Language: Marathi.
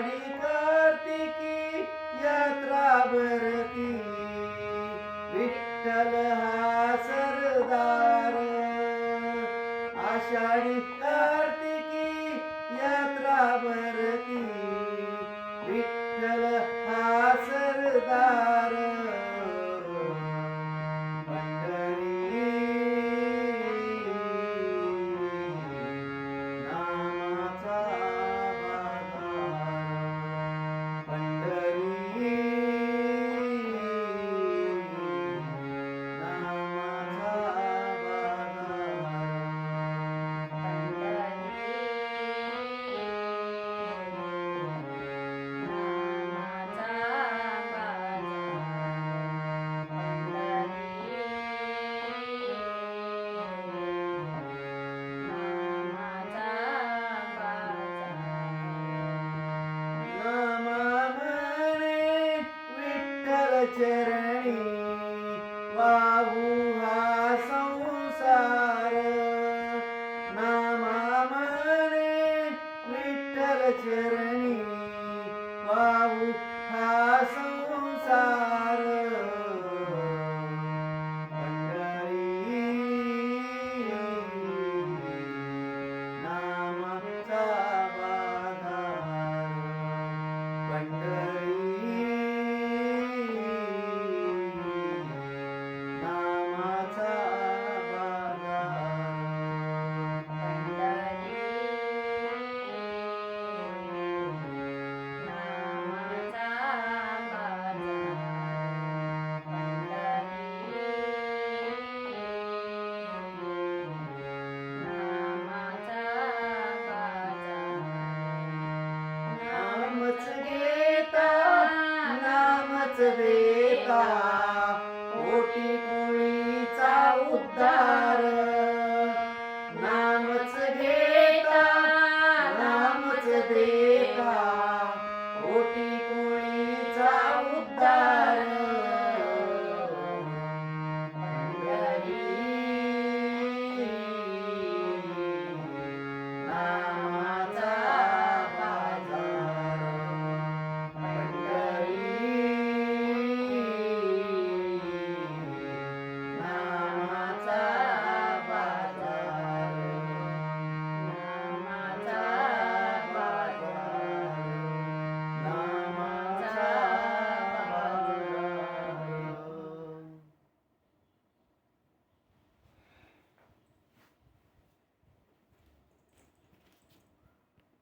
गाडी भरती. विठ्ठल हा सरदार. आषाढी ચરણી વાહુ હા સંસાર નામા મને વિઠ્ઠલ ચરણી उद्धार. नामच घेता नामच देता. ओटी कोणी